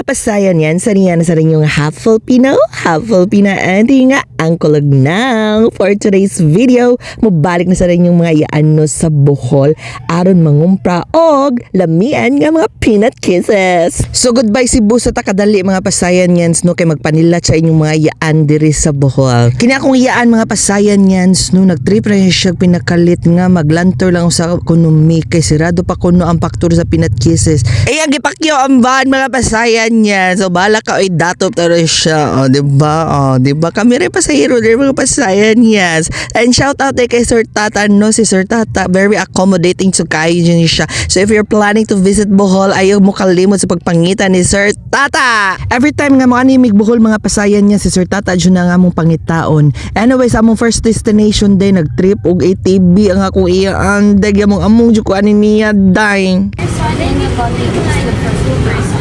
mga pasayan yan, sa niya na sa rin yung half Filipino, half Filipina, and nga, ang kulog now. For today's video, mabalik na sa rin yung mga yaano sa Bohol, aron mangumpra og lamian nga mga peanut kisses. So goodbye Cebu sa takadali mga pasayan yan, no, kay magpanila sa inyong mga yaan diri sa Bohol. Kini akong yaan mga pasayan yan, no, nagtrip na yun siya pinakalit nga maglantor lang sa ekonomi kay sirado pa kuno ang faktor sa peanut kisses. Eh, ang gipakyo ang ban mga pasayan yan. So, bala ka oy datop taro siya. O, di ba? O, di ba? Kami rin pasahero din mga pasayan yes. And shout out din kay Sir Tata, no? Si Sir Tata, very accommodating so kayo siya. So, if you're planning to visit Bohol, ayaw mo kalimot sa pagpangita ni Sir Tata. Every time nga mga animig Bohol mga pasayan niya, si Sir Tata dyan na nga mong pangitaon. Anyway, sa among first destination day, nag-trip og ATV ang ako iya ang dagya mong among ani niya dying. person and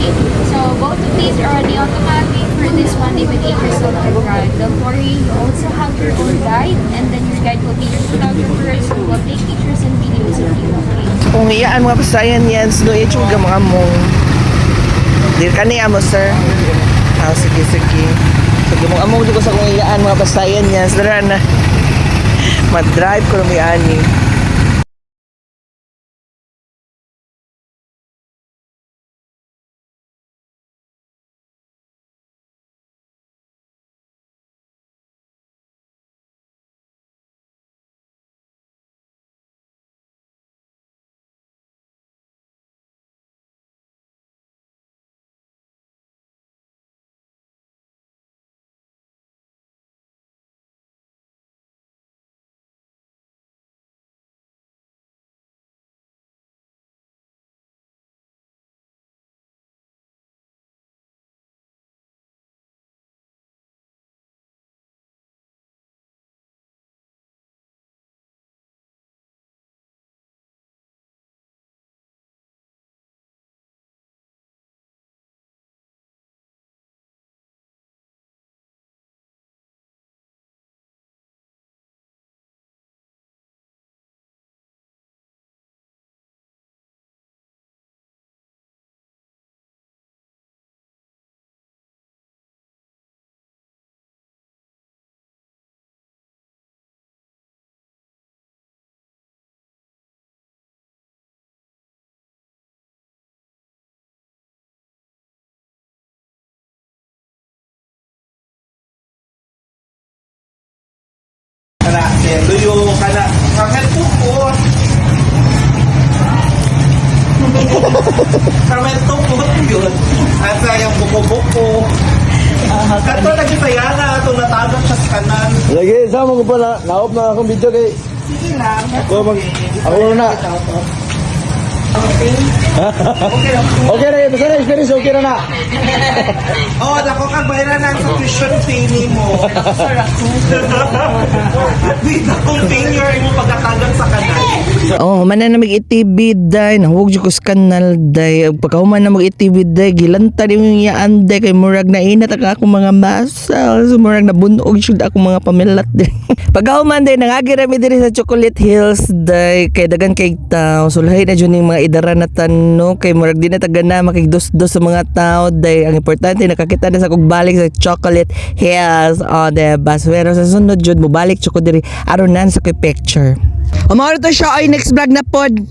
Okay, so both of these are the automatic for this one day with 8% of drive. Don't worry, you also have your own guide and then your guide will be your photographer so will take pictures and videos of you. Kung iyaan mga pasayan yan, no itsuga mga mong. Dir ka niya mo, sir. Ah, sige, sige. Sige mo, among ko sa kung iyaan mga pasayan yan. Sara na. Mag-drive ko ng iyani. Kana, kamel tuko, yun. At sayang buko-buko. Kato lagi sayana, ito natagap siya sa kanan. Lagi, sama ko pala. Naop na akong video kay... Sige lang. Ako mag... Ako na. Okay. Okay. Okay na yun. Basta na experience. Okay na na. Oh, dako ka bayaran ng sa tuition fee mo. Sir. Di dakong finger mo pagkatagap sa kanan. Oh, man na namig itv day, nahug jud ko sa kanal day. Ug Pagkahuman na mag itv day, gilanta di yung iyaan day kay murag na inat ang akong mga muscle. So, murag na bunog jud akong mga pamilat din. Pagkahuman day, nangagi rami diri sa Chocolate Hills day, kay dagan kay tao. Lahi na jud ning mga idara tanno kay murag di na taga na sa mga tao day. Ang importante nakakita na sa kog balik sa Chocolate Hills. Oh, diba? So, pero sa sunod jud mo balik jud ko diri aron nan sa ko'y picture. Umaro to siya ay next vlog na pod.